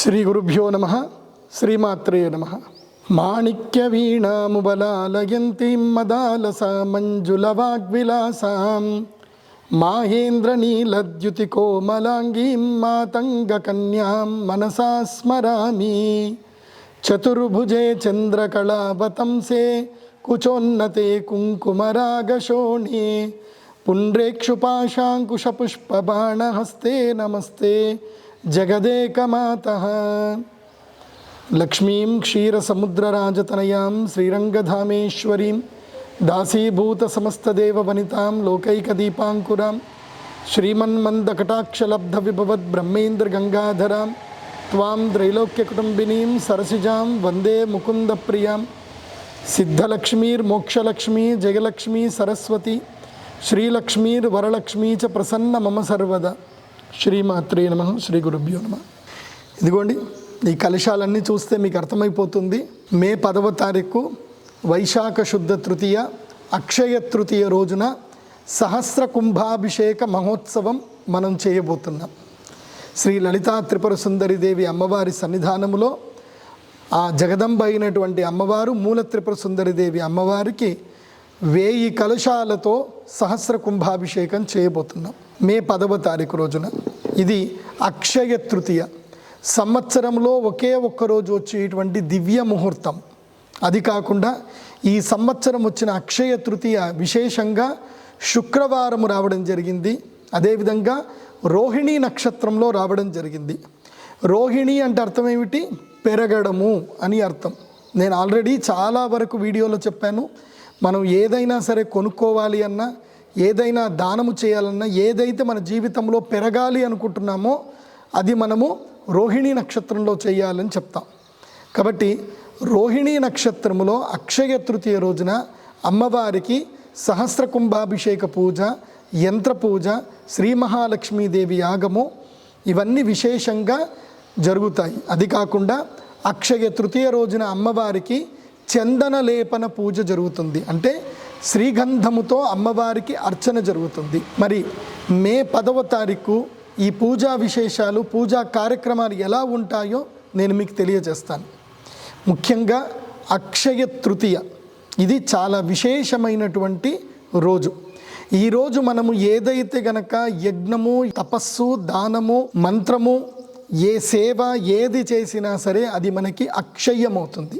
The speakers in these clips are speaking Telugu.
శ్రీ గురుభ్యో నమ శ్రీమాత్రే నమ మాణిక్య వీణాముబలాలయంతీం మదాలస మంజుల వాగ్విలాసాం మాహేంద్ర కోమలాంగీం మాతంగ మనసా స్మరామి చతుర్భుజే చంద్రకళావతంసే కుచోన్నతే కుంకుమరాగశోణే పుండ్రేక్షుపాశాంకుశపుష్పబాణహస్తే నమస్తే जगदेकमातः लक्ष्मीं क्षीरसमुद्रराजतनयां श्रीरङ्गधामेश्वरीं दासीभूतसमस्तदेववनितां लोकैकदीपाङ्कुरां श्रीमन्मन्दकटाक्षलब्धविभवद्ब्रह्मेन्द्रगङ्गाधरां त्वां त्रैलोक्यकुटुम्बिनीं सरसिजां वन्दे मुकुन्दप्रियां सिद्धलक्ष्मीर्मोक्षलक्ष्मी जयलक्ष्मी सरस्वती श्रीलक्ष्मीर्वरलक्ष्मी च प्रसन्न मम सर्वदा శ్రీమాత్రే నమ శ్రీ గురుభ్యో నమ. ఇదిగోండి ఈ కలశాలన్నీ చూస్తే మీకు అర్థమైపోతుంది. మే పదవ తారీఖు వైశాఖ శుద్ధ తృతీయ అక్షయ తృతీయ రోజున సహస్ర కుంభాభిషేక మహోత్సవం మనం చేయబోతున్నాం. శ్రీ లలితా త్రిపుర సుందరి దేవి అమ్మవారి సన్నిధానములో ఆ జగదంబ అయినటువంటి అమ్మవారు మూల త్రిపుర సుందరి దేవి అమ్మవారికి వేయి కలశాలతో సహస్ర కుంభాభిషేకం చేయబోతున్నాం. మే పదవ తారీఖు రోజున. ఇది అక్షయ తృతీయ. సంవత్సరంలో ఒకే ఒక్క రోజు వచ్చేటువంటి దివ్య ముహూర్తం. అది కాకుండా ఈ సంవత్సరం వచ్చిన అక్షయ తృతీయ విశేషంగా శుక్రవారం రావడం జరిగింది. అదేవిధంగా రోహిణీ నక్షత్రంలో రావడం జరిగింది. రోహిణి అంటే అర్థం ఏమిటి? పెరగడము అని అర్థం. నేను ఆల్రెడీ చాలా వరకు వీడియోలో చెప్పాను. మనం ఏదైనా సరే కొనుక్కోవాలి అన్నా ఏదైనా దానము చేయాలన్నా ఏదైతే మన జీవితంలో పెరగాలి అనుకుంటున్నామో అది మనము రోహిణీ నక్షత్రంలో చేయాలని చెప్తాం. కాబట్టి రోహిణీ నక్షత్రములో అక్షయ తృతీయ రోజున అమ్మవారికి సహస్ర కుంభాభిషేక పూజ యంత్ర పూజ శ్రీ మహాలక్ష్మీదేవి యాగము ఇవన్నీ విశేషంగా జరుగుతాయి. అది కాకుండా అక్షయ తృతీయ రోజున అమ్మవారికి చందన లేపన పూజ జరుగుతుంది. అంటే శ్రీగంధముతో అమ్మవారికి అర్చన జరుగుతుంది. మరి మే పదవ తారీఖు ఈ పూజా విశేషాలు పూజా కార్యక్రమాలు ఎలా ఉంటాయో నేను మీకు తెలియజేస్తాను. ముఖ్యంగా అక్షయ తృతీయ ఇది చాలా విశేషమైనటువంటి రోజు. ఈరోజు మనము ఏదైతే గనక యజ్ఞము తపస్సు దానము మంత్రము ఏ సేవ ఏది చేసినా సరే అది మనకి అక్షయమవుతుంది.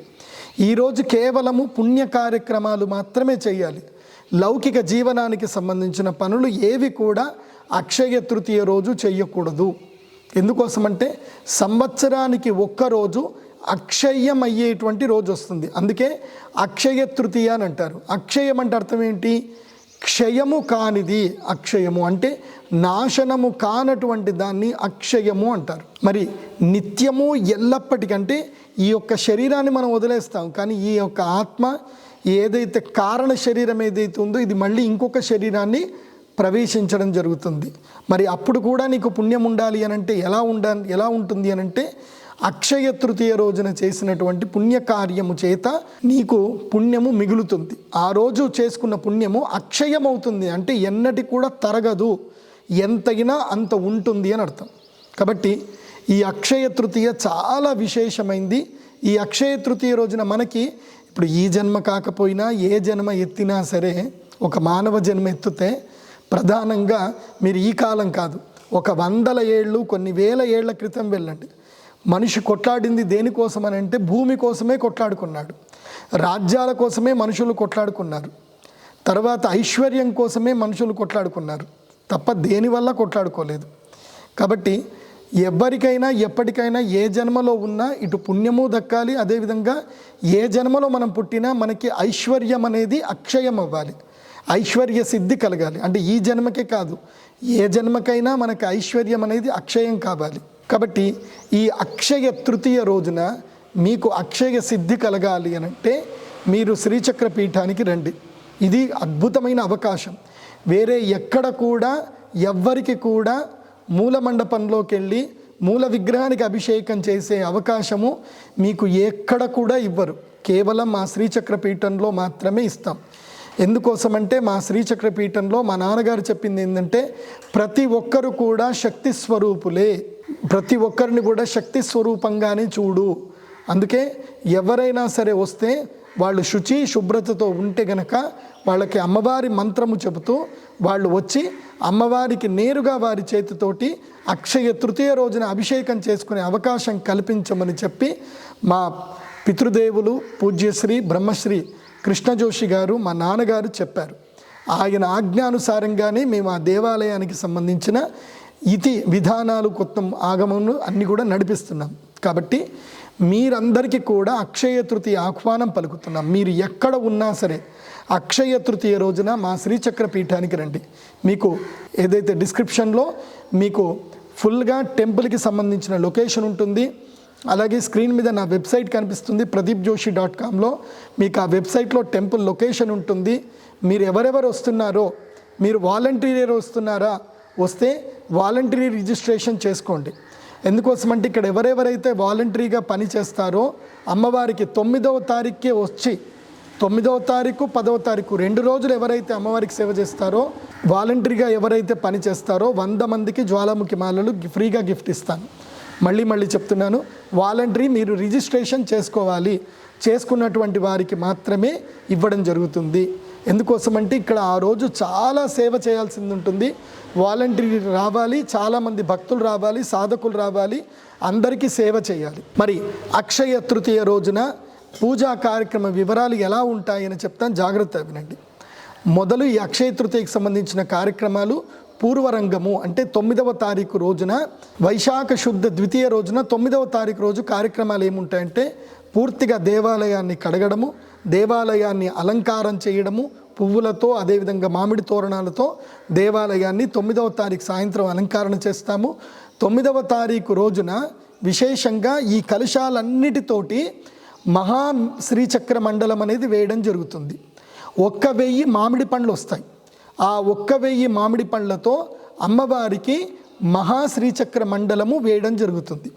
ఈరోజు కేవలము పుణ్య కార్యక్రమాలు మాత్రమే చేయాలి. లౌకిక జీవనానికి సంబంధించిన పనులు ఏవి కూడా అక్షయ తృతీయ రోజు చేయకూడదు. ఎందుకోసమంటే సంవత్సరానికి ఒక్కరోజు అక్షయం అయ్యేటువంటి రోజు వస్తుంది. అందుకే అక్షయ తృతీయ అని అంటారు. అక్షయం అంటే అర్థం ఏంటి? క్షయము కానిది అక్షయము అంటే నాశనము కానటువంటి దాన్ని అక్షయము అంటారు. మరి నిత్యము ఎల్లప్పటికంటే ఈ యొక్క శరీరాన్ని మనం వదిలేస్తాం. కానీ ఈ యొక్క ఆత్మ ఏదైతే కారణ శరీరం ఏదైతే ఉందో ఇది మళ్ళీ ఇంకొక శరీరాన్ని ప్రవేశించడం జరుగుతుంది. మరి అప్పుడు కూడా నీకు పుణ్యం ఉండాలి అని అంటే ఎలా ఉండ ఎలా ఉంటుంది అని అంటే అక్షయ తృతీయ రోజున చేసినటువంటి పుణ్యకార్యము చేత నీకు పుణ్యము మిగులుతుంది. ఆ రోజు చేసుకున్న పుణ్యము అక్షయమవుతుంది. అంటే ఎన్నటి కూడా తరగదు. ఎంతైనా అంత ఉంటుంది అని అర్థం. కాబట్టి ఈ అక్షయ తృతీయ చాలా విశేషమైంది. ఈ అక్షయ తృతీయ రోజున మనకి ఇప్పుడు ఈ జన్మ కాకపోయినా ఏ జన్మ ఎత్తినా సరే ఒక మానవ జన్మ ఎత్తితే ప్రధానంగా మీరు ఈ కాలం కాదు ఒక వందల ఏళ్ళు కొన్ని వేల ఏళ్ళ క్రితం వెళ్ళండి. మనిషి కొట్లాడింది దేనికోసం అని అంటే భూమి కోసమే కొట్లాడుకున్నాడు. రాజ్యాల కోసమే మనుషులు కొట్లాడుకున్నారు. తర్వాత ఐశ్వర్యం కోసమే మనుషులు కొట్లాడుకున్నారు. తప్ప దేనివల్ల కొట్లాడుకోలేదు. కాబట్టి ఎవరికైనా ఎప్పటికైనా ఏ జన్మలో ఉన్నా ఇటు పుణ్యము దక్కాలి. అదేవిధంగా ఏ జన్మలో మనం పుట్టినా మనకి ఐశ్వర్యం అనేది అక్షయం అవ్వాలి. ఐశ్వర్య సిద్ధి కలగాలి. అంటే ఈ జన్మకే కాదు ఏ జన్మకైనా మనకి ఐశ్వర్యం అనేది అక్షయం కావాలి. కాబట్టి ఈ అక్షయ తృతీయ రోజున మీకు అక్షయ సిద్ధి కలగాలి అని అంటే మీరు శ్రీచక్ర పీఠానికి రండి. ఇది అద్భుతమైన అవకాశం. వేరే ఎక్కడ కూడా ఎవ్వరికి కూడా మూల మండపంలోకి వెళ్ళి మూల విగ్రహానికి అభిషేకం చేసే అవకాశము మీకు ఎక్కడ కూడా ఇవ్వరు. కేవలం మా శ్రీచక్ర పీఠంలో మాత్రమే ఇస్తాం. ఎందుకోసమంటే మా శ్రీచక్ర పీఠంలో మా నాన్నగారు చెప్పింది ఏంటంటే ప్రతి ఒక్కరు కూడా శక్తి స్వరూపులే. ప్రతి ఒక్కరిని కూడా శక్తి స్వరూపంగానే చూడు. అందుకే ఎవరైనా సరే వస్తే వాళ్ళు శుచి శుభ్రతతో ఉంటే గనక వాళ్ళకి అమ్మవారి మంత్రము చెబుతూ వాళ్ళు వచ్చి అమ్మవారికి నేరుగా వారి చేతితోటి అక్షయ తృతీయ రోజున అభిషేకం చేసుకునే అవకాశం కల్పించమని చెప్పి మా పితృదేవులు పూజ్యశ్రీ బ్రహ్మశ్రీ కృష్ణజోషి గారు మా నాన్నగారు చెప్పారు. ఆయన ఆజ్ఞానుసారంగానే మేము ఆ దేవాలయానికి సంబంధించిన ఇతి విధానాలు కొత్త ఆగమను అన్నీ కూడా నడిపిస్తున్నాం. కాబట్టి మీరందరికీ కూడా అక్షయ తృతీయ ఆహ్వానం పలుకుతున్నాం. మీరు ఎక్కడ ఉన్నా సరే అక్షయ తృతీయ రోజున మా శ్రీచక్ర పీఠానికి రండి. మీకు ఏదైతే డిస్క్రిప్షన్లో మీకు ఫుల్గా టెంపుల్కి సంబంధించిన లొకేషన్ ఉంటుంది అలాగే స్క్రీన్ మీద నా వెబ్సైట్ కనిపిస్తుంది ప్రదీప్ జోషి డాట్ కామ్లో. మీకు ఆ వెబ్సైట్లో టెంపుల్ లొకేషన్ ఉంటుంది. మీరు ఎవరెవరు వస్తున్నారో మీరు వాలంటీర్ వస్తున్నారా వస్తే వాలంటరీ రిజిస్ట్రేషన్ చేసుకోండి. ఎందుకోసమంటే ఇక్కడ ఎవరెవరైతే వాలంటరీగా పని చేస్తారో అమ్మవారికి తొమ్మిదవ తారీఖుకే వచ్చి తొమ్మిదవ తారీఖు పదవ తారీఖు రెండు రోజులు ఎవరైతే అమ్మవారికి సేవ చేస్తారో వాలంటరీగా ఎవరైతే పని చేస్తారో వంద మందికి జ్వాలాముఖి మాలలు ఫ్రీగా గిఫ్ట్ ఇస్తాను. మళ్ళీ మళ్ళీ చెప్తున్నాను వాలంటరీ మీరు రిజిస్ట్రేషన్ చేసుకోవాలి. చేసుకున్నటువంటి వారికి మాత్రమే ఇవ్వడం జరుగుతుంది. ఎందుకోసమంటే ఇక్కడ ఆ రోజు చాలా సేవ చేయాల్సింది ఉంటుంది. వాలంటరీ రావాలి చాలామంది భక్తులు రావాలి సాధకులు రావాలి అందరికీ సేవ చేయాలి. మరి అక్షయ తృతీయ రోజున పూజా కార్యక్రమ వివరాలు ఎలా ఉంటాయని చెప్తాను. జాగ్రత్త వినండి. మొదలు ఈ అక్షయ తృతీయకి సంబంధించిన కార్యక్రమాలు పూర్వరంగము అంటే తొమ్మిదవ తారీఖు రోజున వైశాఖ శుద్ధ ద్వితీయ రోజున తొమ్మిదవ తారీఖు రోజు కార్యక్రమాలు ఏముంటాయంటే పూర్తిగా దేవాలయాన్ని కడగడము దేవాలయాన్ని అలంకారం చేయడము పువ్వులతో అదేవిధంగా మామిడి తోరణాలతో దేవాలయాన్ని తొమ్మిదవ తారీఖు సాయంత్రం అలంకరణ చేస్తాము. తొమ్మిదవ తారీఖు రోజున విశేషంగా ఈ కలుషాలన్నిటితోటి మహా శ్రీచక్ర మండలం అనేది వేయడం జరుగుతుంది. ఒక్క వెయ్యి మామిడి పండ్లు వస్తాయి. ఆ ఒక్క వెయ్యి మామిడి పండ్లతో అమ్మవారికి మహా శ్రీచక్ర మండలము వేయడం జరుగుతుంది.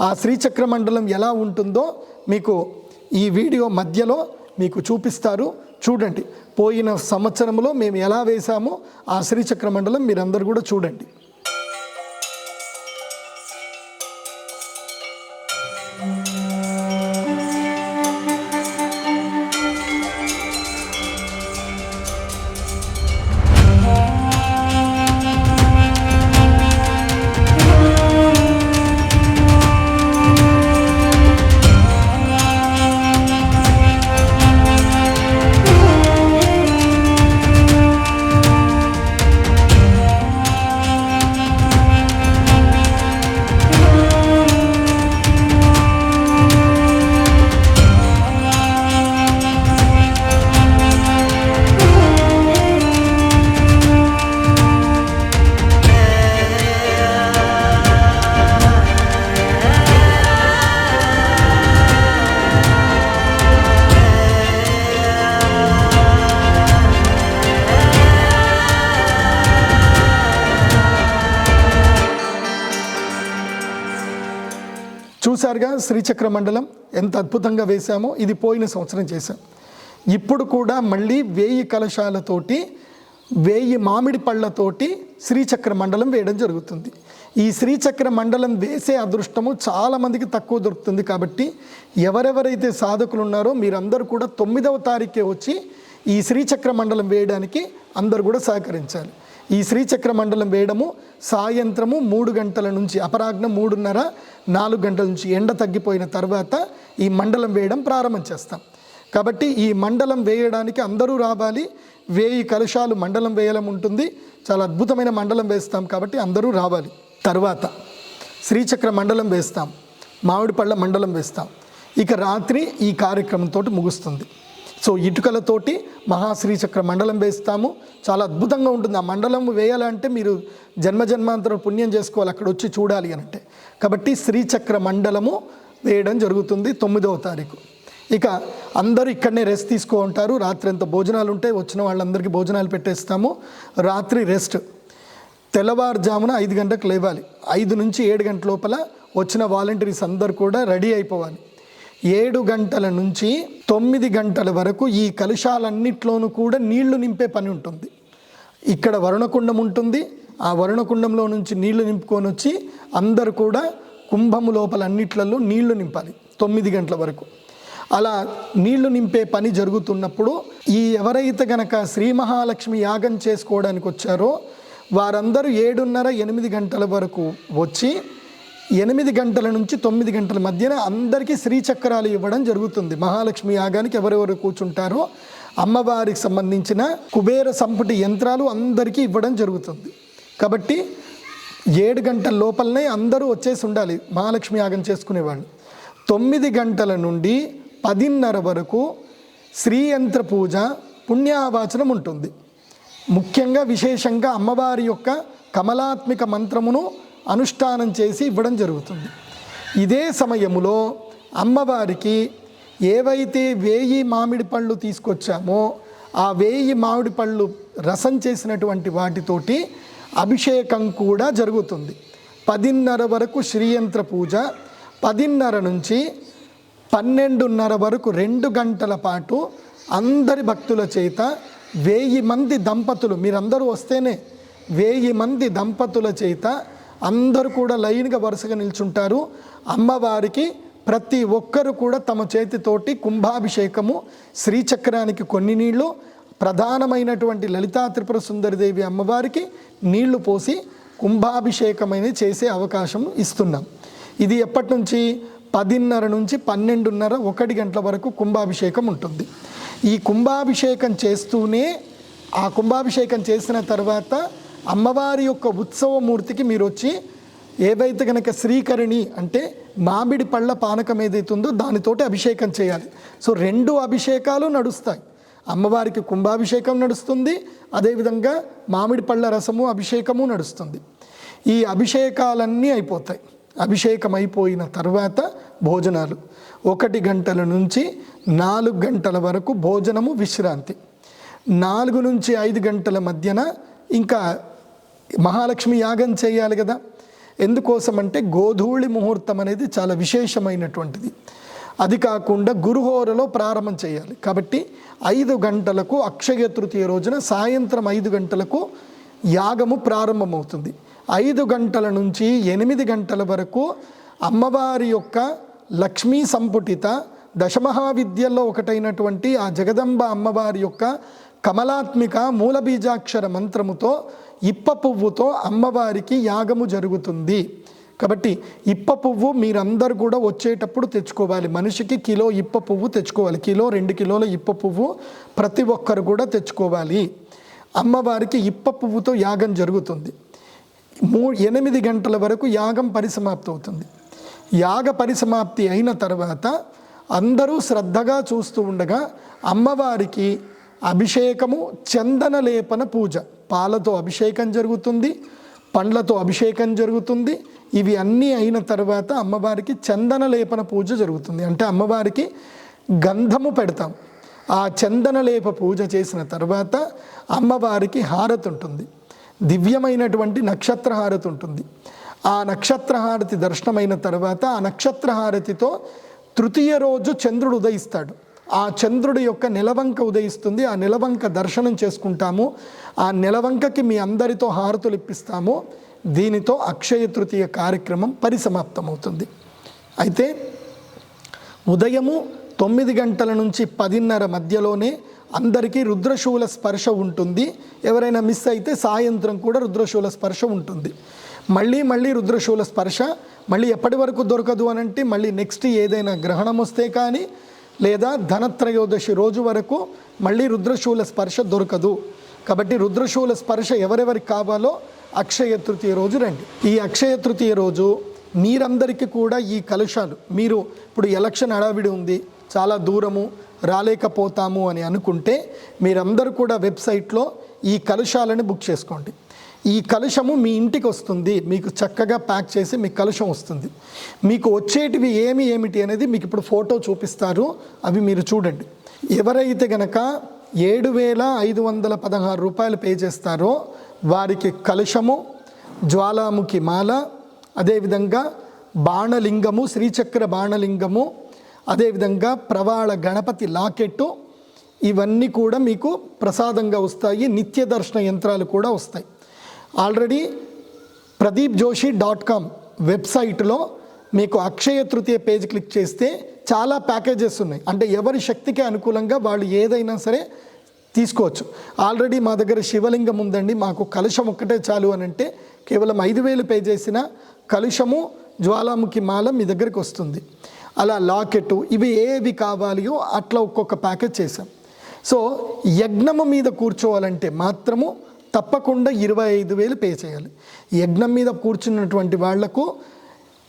ఆ శ్రీచక్ర మండలం ఎలా ఉంటుందో మీకు ఈ వీడియో మధ్యలో మీకు చూపిస్తారు. చూడండి. పోయిన సంవత్సరంలో మేము ఎలా వేశామో ఆ శ్రీచక్ర మండలం మీరందరూ కూడా చూడండి. చూశారుగా శ్రీచక్ర మండలం ఎంత అద్భుతంగా వేశామో ఇది పోయిన సంవత్సరం చేశాం. ఇప్పుడు కూడా మళ్ళీ వేయి కలశాలతోటి వేయి మామిడి పళ్ళతోటి శ్రీచక్ర మండలం వేయడం జరుగుతుంది. ఈ శ్రీచక్ర మండలం వేసే అదృష్టము చాలామందికి తక్కువ దొరుకుతుంది కాబట్టి ఎవరెవరైతే సాధకులు ఉన్నారో మీరందరూ కూడా తొమ్మిదవ తారీఖే వచ్చి ఈ శ్రీచక్ర మండలం వేయడానికి అందరూ కూడా సహకరించాలి. ఈ శ్రీచక్ర మండలం వేయడము సాయంత్రము మూడు గంటల నుంచి అపరాగ్నం మూడున్నర నాలుగు గంటల నుంచి ఎండ తగ్గిపోయిన తర్వాత ఈ మండలం వేయడం ప్రారంభం చేస్తాం. కాబట్టి ఈ మండలం వేయడానికి అందరూ రావాలి. వేయి కలుషాలు మండలం వేయడం ఉంటుంది. చాలా అద్భుతమైన మండలం వేస్తాం కాబట్టి అందరూ రావాలి. తర్వాత శ్రీచక్ర మండలం వేస్తాం. మామిడిపళ్ళ మండలం వేస్తాం. ఇక రాత్రి ఈ కార్యక్రమంతో ముగుస్తుంది. సో ఇటుకలతోటి మహాశ్రీచక్ర మండలం వేస్తాము. చాలా అద్భుతంగా ఉంటుంది. ఆ మండలం వేయాలంటే మీరు జన్మజన్మాంతర పుణ్యం చేసుకోవాలి. అక్కడ వచ్చి చూడాలి అనంటే. అంటే కాబట్టి శ్రీచక్ర మండలము వేయడం జరుగుతుంది తొమ్మిదవ తారీఖు. ఇక అందరూ ఇక్కడనే రెస్ట్ తీసుకో ఉంటారు రాత్రి ఎంత భోజనాలు ఉంటే వచ్చిన వాళ్ళందరికీ భోజనాలు పెట్టేస్తాము. రాత్రి రెస్ట్ తెల్లవారుజామున ఐదు గంటలకు లేవాలి. ఐదు నుంచి ఏడు గంటల లోపల వచ్చిన వాలంటీర్స్ అందరు కూడా రెడీ అయిపోవాలి. ఏడు గంటల నుంచి తొమ్మిది గంటల వరకు ఈ కలుషాలన్నిట్లోనూ కూడా నీళ్ళు నింపే పని ఉంటుంది. ఇక్కడ వరుణకుండం ఉంటుంది. ఆ వరుణకుండంలో నుంచి నీళ్ళు నింపుకొని వచ్చి అందరు కూడా కుంభము లోపల అన్నిట్లలో నీళ్ళు నింపాలి తొమ్మిది గంటల వరకు. అలా నీళ్ళు నింపే పని జరుగుతున్నప్పుడు ఈ ఎవరైతే గనక శ్రీ మహాలక్ష్మి యాగం చేసుకోవడానికి వచ్చారో వారందరూ ఏడున్నర ఎనిమిది గంటల వరకు వచ్చి ఎనిమిది గంటల నుంచి తొమ్మిది గంటల మధ్యన అందరికీ శ్రీచక్రాలు ఇవ్వడం జరుగుతుంది. మహాలక్ష్మి యాగానికి ఎవరెవరు కూర్చుంటారో అమ్మవారికి సంబంధించిన కుబేర సంపుటి యంత్రాలు అందరికీ ఇవ్వడం జరుగుతుంది. కాబట్టి ఏడు గంటల లోపలనే అందరూ వచ్చేసి ఉండాలి మహాలక్ష్మి యాగం చేసుకునేవాళ్ళు. తొమ్మిది గంటల నుండి పదిన్నర వరకు శ్రీయంత్ర పూజ పుణ్యావాచనం ఉంటుంది. ముఖ్యంగా విశేషంగా అమ్మవారి యొక్క కమలాత్మిక మంత్రమును అనుష్ఠానం చేసి ఇవ్వడం జరుగుతుంది. ఇదే సమయములో అమ్మవారికి ఏవైతే వేయి మామిడి పళ్ళు తీసుకొచ్చామో ఆ వేయి మామిడి పళ్ళు రసం చేసినటువంటి వాటితోటి అభిషేకం కూడా జరుగుతుంది. పదిన్నర వరకు శ్రీయంత్ర పూజ పదిన్నర నుంచి పన్నెండున్నర వరకు రెండు గంటల పాటు అందరి భక్తుల చేత వెయ్యి మంది దంపతులు మీరందరూ వస్తేనే వెయ్యి మంది దంపతుల చేత అందరూ కూడా లైన్గా వరుసగా నిల్చుంటారు. అమ్మవారికి ప్రతి ఒక్కరు కూడా తమ చేతితోటి కుంభాభిషేకము శ్రీచక్రానికి కొన్ని నీళ్ళు ప్రధానమైనటువంటి లలితా త్రిపుర సుందరిదేవి అమ్మవారికి నీళ్ళు పోసి కుంభాభిషేకమైన చేసే అవకాశం ఇస్తున్నాం. ఇది ఎప్పటి నుంచి పదిన్నర నుంచి పన్నెండున్నర ఒకటి గంటల వరకు కుంభాభిషేకం ఉంటుంది. ఈ కుంభాభిషేకం చేస్తూనే ఆ కుంభాభిషేకం చేసిన తర్వాత అమ్మవారి యొక్క ఉత్సవమూర్తికి మీరు వచ్చి ఏవైతే కనుక శ్రీకరిణి అంటే మామిడి పళ్ళ పానకం ఏదైతే ఉందో దానితోటి అభిషేకం చేయాలి. సో రెండు అభిషేకాలు నడుస్తాయి. అమ్మవారికి కుంభాభిషేకం నడుస్తుంది అదేవిధంగా మామిడి పళ్ళ రసము అభిషేకము నడుస్తుంది. ఈ అభిషేకాలన్నీ అయిపోతాయి. అభిషేకం అయిపోయిన తర్వాత భోజనాలు. ఒకటి గంటల నుంచి నాలుగు గంటల వరకు భోజనము విశ్రాంతి. నాలుగు నుంచి ఐదు గంటల మధ్యన ఇంకా మహాలక్ష్మి యాగం చేయాలి కదా. ఎందుకోసం అంటే గోధూళి ముహూర్తం అనేది చాలా విశేషమైనటువంటిది. అది కాకుండా గురుహోరలో ప్రారంభం చేయాలి. కాబట్టి ఐదు గంటలకు అక్షయ తృతీయ రోజున సాయంత్రం ఐదు గంటలకు యాగము ప్రారంభమవుతుంది. ఐదు గంటల నుంచి ఎనిమిది గంటల వరకు అమ్మవారి యొక్క లక్ష్మీ సంపుటిత దశమహావిద్యల్లో ఒకటైనటువంటి ఆ జగదంబ అమ్మవారి యొక్క కమలాత్మిక మూలబీజాక్షర మంత్రముతో ఇప్ప పువ్వుతో అమ్మవారికి యాగము జరుగుతుంది. కాబట్టి ఇప్ప పువ్వు మీరందరూ కూడా వచ్చేటప్పుడు తెచ్చుకోవాలి. మనిషికి కిలో ఇప్ప పువ్వు తెచ్చుకోవాలి. కిలో రెండు కిలోల ఇప్ప పువ్వు ప్రతి ఒక్కరు కూడా తెచ్చుకోవాలి. అమ్మవారికి ఇప్ప పువ్వుతో యాగం జరుగుతుంది. మూ ఎనిమిది గంటల వరకు యాగం పరిసమాప్తి అవుతుంది యాగ పరిసమాప్తి అయిన తర్వాత అందరూ శ్రద్ధగా చూస్తూ ఉండగా అమ్మవారికి అభిషేకము చందన లేపన పూజ. పాలతో అభిషేకం జరుగుతుంది పండ్లతో అభిషేకం జరుగుతుంది. ఇవి అన్నీ అయిన తర్వాత అమ్మవారికి చందన లేపన పూజ జరుగుతుంది. అంటే అమ్మవారికి గంధము పెడతాం. ఆ చందన లేప పూజ చేసిన తర్వాత అమ్మవారికి హారతి ఉంటుంది. దివ్యమైనటువంటి నక్షత్ర హారతి ఉంటుంది. ఆ నక్షత్ర హారతి దర్శనమైన తర్వాత ఆ నక్షత్ర హారతితో తృతీయ రోజు చంద్రుడు ఉదయిస్తాడు. ఆ చంద్రుడి యొక్క నిలవంక ఉదయిస్తుంది. ఆ నిలవంక దర్శనం చేసుకుంటాము. ఆ నిలవంకకి మీ అందరితో హారతులు ఇప్పిస్తాము. దీనితో అక్షయ తృతీయ కార్యక్రమం పరిసమాప్తమవుతుంది. అయితే ఉదయము తొమ్మిది గంటల నుంచి పదిన్నర మధ్యలోనే అందరికీ రుద్రశూల స్పర్శ ఉంటుంది. ఎవరైనా మిస్ అయితే సాయంత్రం కూడా రుద్రశూల స్పర్శ ఉంటుంది. మళ్ళీ మళ్ళీ రుద్రశూల స్పర్శ మళ్ళీ ఎప్పటి వరకు దొరకదు అని అంటే మళ్ళీ నెక్స్ట్ ఏదైనా గ్రహణం వస్తే కానీ లేదా ధనత్రయోదశి రోజు వరకు మళ్ళీ రుద్రశూల స్పర్శ దొరకదు. కాబట్టి రుద్రశూల స్పర్శ ఎవరెవరికి కావాలో అక్షయ తృతీయ రోజు రండి. ఈ అక్షయ తృతీయ రోజు మీరందరికీ కూడా ఈ కలుషాలు. మీరు ఇప్పుడు ఎలక్షన్ హడావిడి ఉంది చాలా దూరము రాలేకపోతాము అని అనుకుంటే మీరందరూ కూడా వెబ్సైట్లో ఈ కలుషాలని బుక్ చేసుకోండి. ఈ కలుషము మీ ఇంటికి వస్తుంది. మీకు చక్కగా ప్యాక్ చేసి మీకు కలుషం వస్తుంది. మీకు వచ్చేటివి ఏమి ఏమిటి అనేది మీకు ఇప్పుడు ఫోటో చూపిస్తారు. అవి మీరు చూడండి. ఎవరైతే గనక ఏడు వేల ఐదు వందల పదహారు రూపాయలు పే చేస్తారో వారికి కలుషము జ్వాలాముఖి మాల అదేవిధంగా బాణలింగము శ్రీచక్ర బాణలింగము అదేవిధంగా ప్రవాళ గణపతి లాకెట్టు ఇవన్నీ కూడా మీకు ప్రసాదంగా వస్తాయి. నిత్య దర్శన యంత్రాలు కూడా వస్తాయి. Already Pradeep Joshi dot com వెబ్సైట్లో మీకు అక్షయ తృతీయ పేజ్ క్లిక్ చేస్తే చాలా ప్యాకేజెస్ ఉన్నాయి. అంటే ఎవరి శక్తికి అనుకూలంగా వాళ్ళు ఏదైనా సరే తీసుకోవచ్చు. ఆల్రెడీ మా దగ్గర శివలింగం ఉందండి. మాకు కలుషం ఒక్కటే చాలు అని అంటే కేవలం ఐదు వేలు పే చేసిన కలుషము జ్వాలాముఖి మాల మీ దగ్గరికి వస్తుంది. అలా లాకెట్ ఇవి ఏవి కావాలియో అట్లా ఒక్కొక్క ప్యాకేజ్ చేశాం. సో యజ్ఞము మీద కూర్చోవాలంటే మాత్రము తప్పకుండా ఇరవై ఐదు వేలు పే చేయాలి. యజ్ఞం మీద కూర్చున్నటువంటి వాళ్ళకు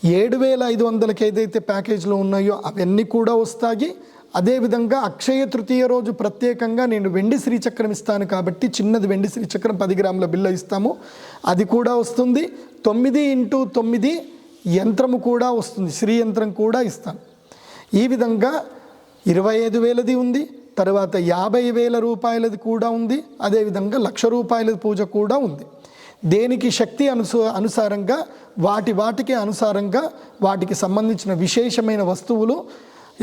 ఏడు వేల ఐదు వందలకి ఏదైతే ప్యాకేజీలో ఉన్నాయో అవన్నీ కూడా వస్తాయి. అదేవిధంగా అక్షయ తృతీయ రోజు ప్రత్యేకంగా నేను వెండి శ్రీచక్రం ఇస్తాను కాబట్టి చిన్నది వెండి శ్రీచక్రం పది గ్రాముల బిల్ల ఇస్తాము. అది కూడా వస్తుంది. తొమ్మిది ఇంటూ తొమ్మిది యంత్రము కూడా వస్తుంది. శ్రీ యంత్రం కూడా ఇస్తాను. ఈ విధంగా ఇరవై ఐదు వేలది ఉంది. తర్వాత యాభై వేల రూపాయలది కూడా ఉంది. అదేవిధంగా లక్ష రూపాయల పూజ కూడా ఉంది. దేనికి శక్తి అనుసు అనుసారంగా వాటి వాటికి అనుసారంగా వాటికి సంబంధించిన విశేషమైన వస్తువులు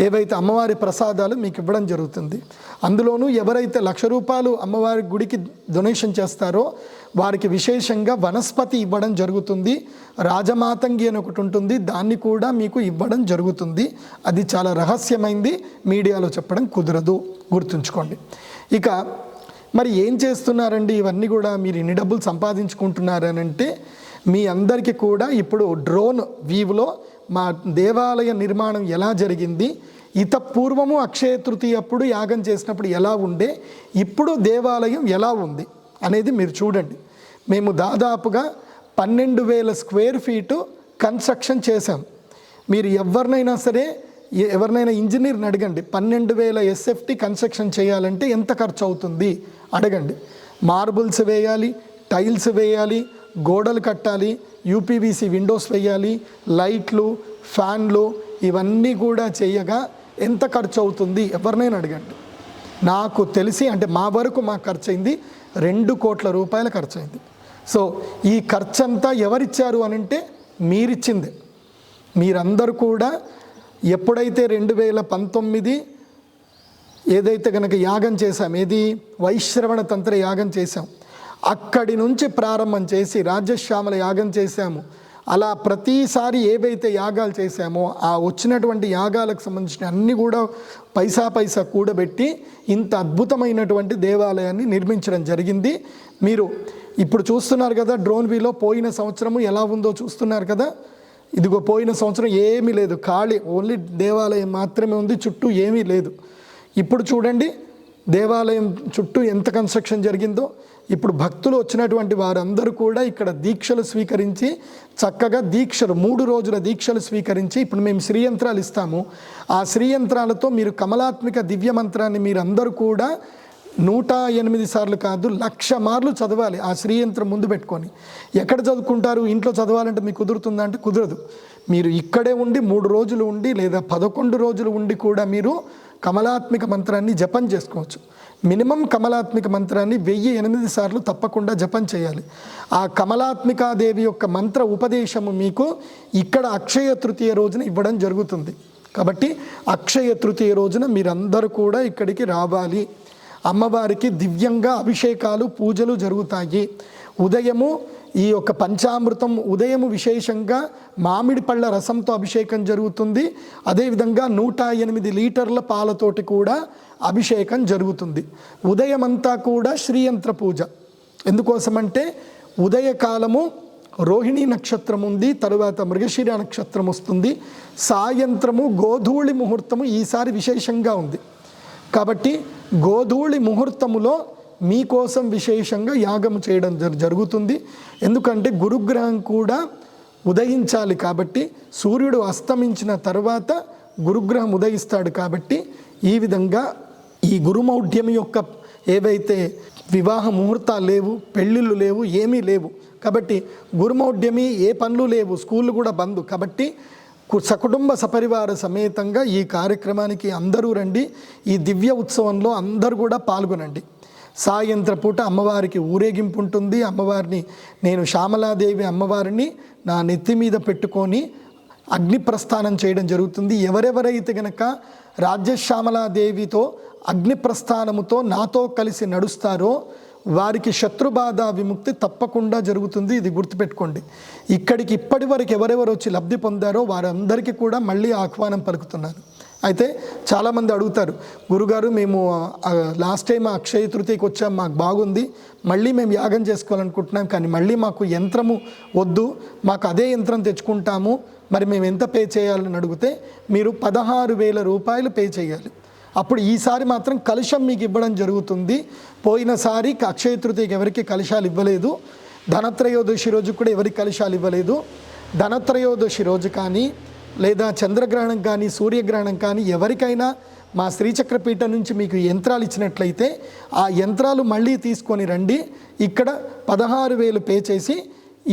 ఏవైతే అమ్మవారి ప్రసాదాలు మీకు ఇవ్వడం జరుగుతుంది అందులోనూ ఎవరైతే లక్ష రూపాయలు అమ్మవారి గుడికి డొనేషన్ చేస్తారో వారికి విశేషంగా వనస్పతి ఇవ్వడం జరుగుతుంది. రాజమాతంగి అని ఒకటి ఉంటుంది దాన్ని కూడా మీకు ఇవ్వడం జరుగుతుంది. అది చాలా రహస్యమైంది మీడియాలో చెప్పడం కుదరదు గుర్తుంచుకోండి. ఇక మరి ఏం చేస్తున్నారండి? ఇవన్నీ కూడా మీరు ఇన్ని డబ్బులు సంపాదించుకుంటున్నారని అంటే మీ అందరికీ కూడా ఇప్పుడు డ్రోన్ వీవ్లో మా దేవాలయ నిర్మాణం ఎలా జరిగింది ఇత పూర్వము అక్షయ తృతీయ అప్పుడు యాగం చేసినప్పుడు ఎలా ఉండే ఇప్పుడు దేవాలయం ఎలా ఉంది అనేది మీరు చూడండి. మేము దాదాపుగా పన్నెండు వేల స్క్వేర్ ఫీటు కన్స్ట్రక్షన్ చేశాం. మీరు ఎవరినైనా సరే ఎవరినైనా ఇంజనీర్ని అడగండి పన్నెండు వేల ఎస్ఎఫ్టీ కన్స్ట్రక్షన్ చేయాలంటే ఎంత ఖర్చు అవుతుంది అడగండి. మార్బుల్స్ వేయాలి టైల్స్ వేయాలి గోడలు కట్టాలి యూపీవీసీ విండోస్ వేయాలి లైట్లు ఫ్యాన్లు ఇవన్నీ కూడా చేయగా ఎంత ఖర్చు అవుతుంది? ఎవరినైనా అడగండి. నాకు తెలిసి అంటే మా వరకు మాకు ఖర్చు అయింది రెండు కోట్ల రూపాయల ఖర్చు అయింది. సో ఈ ఖర్చు అంతా ఎవరిచ్చారు అని అంటే మీరిచ్చిందే. మీరందరూ కూడా ఎప్పుడైతే రెండు వేల పంతొమ్మిది ఏదైతే కనుక యాగం చేశాం ఏది వైశ్రవణ తంత్ర యాగం చేశాం అక్కడి నుంచి ప్రారంభం చేసి రాజ్యశ్యామల యాగం చేశాము. అలా ప్రతిసారి ఏవైతే యాగాలు చేశామో ఆ వచ్చినటువంటి యాగాలకు సంబంధించిన అన్ని కూడా పైసా పైసా కూడబెట్టి ఇంత అద్భుతమైనటువంటి దేవాలయాన్ని నిర్మించడం జరిగింది. మీరు ఇప్పుడు చూస్తున్నారు కదా డ్రోన్ వీలో పోయిన సంవత్సరము ఎలా ఉందో చూస్తున్నారు కదా. ఇదిగో పోయిన సంవత్సరం ఏమీ లేదు ఖాళీ ఓన్లీ దేవాలయం మాత్రమే ఉంది చుట్టూ ఏమీ లేదు. ఇప్పుడు చూడండి దేవాలయం చుట్టూ ఎంత కన్స్ట్రక్షన్ జరిగిందో ఇప్పుడు భక్తులు వచ్చినటువంటి వారందరూ కూడా ఇక్కడ దీక్షలు స్వీకరించి చక్కగా దీక్షలు మూడు రోజుల దీక్షలు స్వీకరించి ఇప్పుడు మేము శ్రీయంత్రాలు ఇస్తాము. ఆ శ్రీయంత్రాలతో మీరు కమలాత్మిక దివ్య మంత్రాన్ని మీరందరూ కూడా నూట ఎనిమిది సార్లు కాదు లక్ష మార్లు చదవాలి ఆ శ్రీయంత్రం ముందు పెట్టుకొని. ఎక్కడ చదువుకుంటారు? ఇంట్లో చదవాలంటే మీకు కుదురుతుందా అంటే కుదరదు. మీరు ఇక్కడే ఉండి మూడు రోజులు ఉండి లేదా పదకొండు రోజులు ఉండి కూడా మీరు కమలాత్మిక మంత్రాన్ని జపం చేసుకోవచ్చు. మినిమం కమలాత్మిక మంత్రాన్ని వెయ్యి ఎనిమిది సార్లు తప్పకుండా జపం చేయాలి. ఆ కమలాత్మికాదేవి యొక్క మంత్ర ఉపదేశము మీకు ఇక్కడ అక్షయ తృతీయ రోజున ఇవ్వడం జరుగుతుంది. కాబట్టి అక్షయ తృతీయ రోజున మీరందరూ కూడా ఇక్కడికి రావాలి. అమ్మవారికి దివ్యంగా అభిషేకాలు పూజలు జరుగుతాయి. ఉదయము ఈ యొక్క పంచామృతం ఉదయము విశేషంగా మామిడి పళ్ళ రసంతో అభిషేకం జరుగుతుంది. అదేవిధంగా నూట ఎనిమిది లీటర్ల పాలతోటి కూడా అభిషేకం జరుగుతుంది. ఉదయమంతా కూడా శ్రీయంత్ర పూజ. ఎందుకోసమంటే ఉదయకాలము రోహిణి నక్షత్రం ఉంది తరువాత మృగశిర నక్షత్రం వస్తుంది సాయంత్రము గోధూళి ముహూర్తము ఈసారి విశేషంగా ఉంది. కాబట్టి గోధూళి ముహూర్తములో మీకోసం విశేషంగా యాగం చేయడం జరుగుతుంది. ఎందుకంటే గురుగ్రహం కూడా ఉదయించాలి కాబట్టి సూర్యుడు అస్తమించిన తర్వాత గురుగ్రహం ఉదయిస్తాడు కాబట్టి ఈ విధంగా ఈ గురుమౌఢ్యం యొక్క ఏవైతే వివాహ ముహూర్తాలు లేవు పెళ్ళిళ్ళు లేవు ఏమీ లేవు కాబట్టి గురుమౌఢ్యమి ఏ పనులు లేవు స్కూళ్ళు కూడా బంద్ కాబట్టి సకుటుంబ సపరివార సమేతంగా ఈ కార్యక్రమానికి అందరూ రండి. ఈ దివ్య ఉత్సవంలో అందరూ కూడా పాల్గొనండి. సాయంత్ర పూట అమ్మవారికి ఊరేగింపు ఉంటుంది అమ్మవారిని నేను శ్యామలాదేవి అమ్మవారిని నా నెత్తి మీద పెట్టుకొని అగ్ని ప్రస్థానం చేయడం జరుగుతుంది. ఎవరెవరైతే గనక రాజ్యశ్యామలాదేవితో అగ్ని ప్రస్థానముతో నాతో కలిసి నడుస్తారో వారికి శత్రుబాధ విముక్తి తప్పకుండా జరుగుతుంది. ఇది గుర్తుపెట్టుకోండి. ఇక్కడికి ఇప్పటి వరకు ఎవరెవరు వచ్చి లబ్ధి పొందారో వారందరికీ కూడా మళ్ళీ ఆహ్వానం పలుకుతున్నాను. అయితే చాలామంది అడుగుతారు గురుగారు మేము లాస్ట్ టైం అక్షయ తృతీయకి వచ్చాం మాకు బాగుంది మళ్ళీ మేము యాగం చేసుకోవాలనుకుంటున్నాం కానీ మళ్ళీ మాకు యంత్రము వద్దు మాకు అదే యంత్రం తెచ్చుకుంటాము మరి మేము ఎంత పే చేయాలని అడిగితే మీరు పదహారు వేల రూపాయలు పే చేయాలి. అప్పుడు ఈసారి మాత్రం కలుషం మీకు ఇవ్వడం జరుగుతుంది. పోయినసారి అక్షయ తృతీయకి ఎవరికి కలుషాలు ఇవ్వలేదు. ధనత్రయోదశి రోజు కూడా ఎవరికి కలుషాలు ఇవ్వలేదు. ధనత్రయోదశి రోజు కానీ లేదా చంద్రగ్రహణం కానీ సూర్యగ్రహణం కానీ ఎవరికైనా మా శ్రీచక్రపీఠ నుంచి మీకు యంత్రాలు ఇచ్చినట్లయితే ఆ యంత్రాలు మళ్ళీ తీసుకొని రండి. ఇక్కడ పదహారు వేలు పే చేసి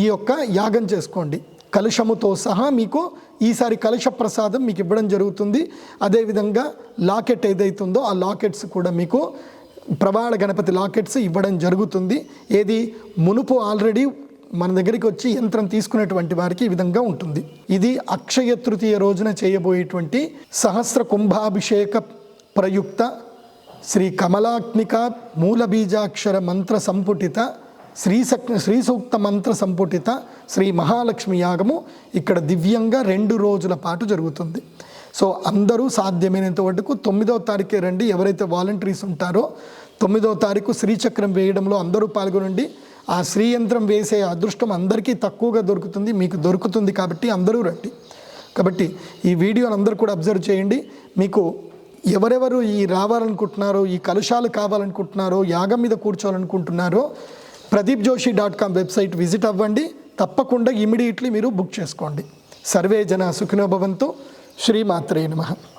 ఈ యొక్క యాగం చేసుకోండి. కలుషముతో సహా మీకు ఈసారి కలుష ప్రసాదం మీకు ఇవ్వడం జరుగుతుంది. అదేవిధంగా లాకెట్ ఏదైతుందో ఆ లాకెట్స్ కూడా మీకు ప్రవాళ గణపతి లాకెట్స్ ఇవ్వడం జరుగుతుంది. ఏది మునుపు ఆల్రెడీ మన దగ్గరికి వచ్చి యంత్రం తీసుకునేటువంటి వారికి ఈ విధంగా ఉంటుంది. ఇది అక్షయ తృతీయ రోజున చేయబోయేటువంటి సహస్ర కుంభాభిషేక ప్రయుక్త శ్రీ కమలాగ్నిక మూలబీజాక్షర మంత్ర సంపుటిత శ్రీ శ్రీసూక్త శ్రీ సూక్త మంత్ర సంపుటిత శ్రీ మహాలక్ష్మి యాగము ఇక్కడ దివ్యంగా రెండు రోజుల పాటు జరుగుతుంది. సో అందరూ సాధ్యమైనంత వరకు తొమ్మిదవ తారీఖే రండి ఎవరైతే వాలంటీర్స్ ఉంటారో తొమ్మిదవ తారీఖు శ్రీచక్రం వేయడంలో అందరూ పాల్గొనండి. ఆ శ్రీయంత్రం వేసే అదృష్టం అందరికీ తక్కువగా దొరుకుతుంది మీకు దొరుకుతుంది కాబట్టి అందరూ రండి. కాబట్టి ఈ వీడియోని అందరూ కూడా అబ్జర్వ్ చేయండి. మీకు ఎవరెవరు ఈ రావాలనుకుంటున్నారో ఈ కలుషాలు కావాలనుకుంటున్నారో యాగం మీద కూర్చోవాలనుకుంటున్నారో Pradeep Joshi dot com website visit అవ్వండి. తప్పకుండా ఇమీడియట్లీ మీరు బుక్ చేసుకోండి. సర్వే జన సుఖినోభవంతో శ్రీమాత్రే నమః.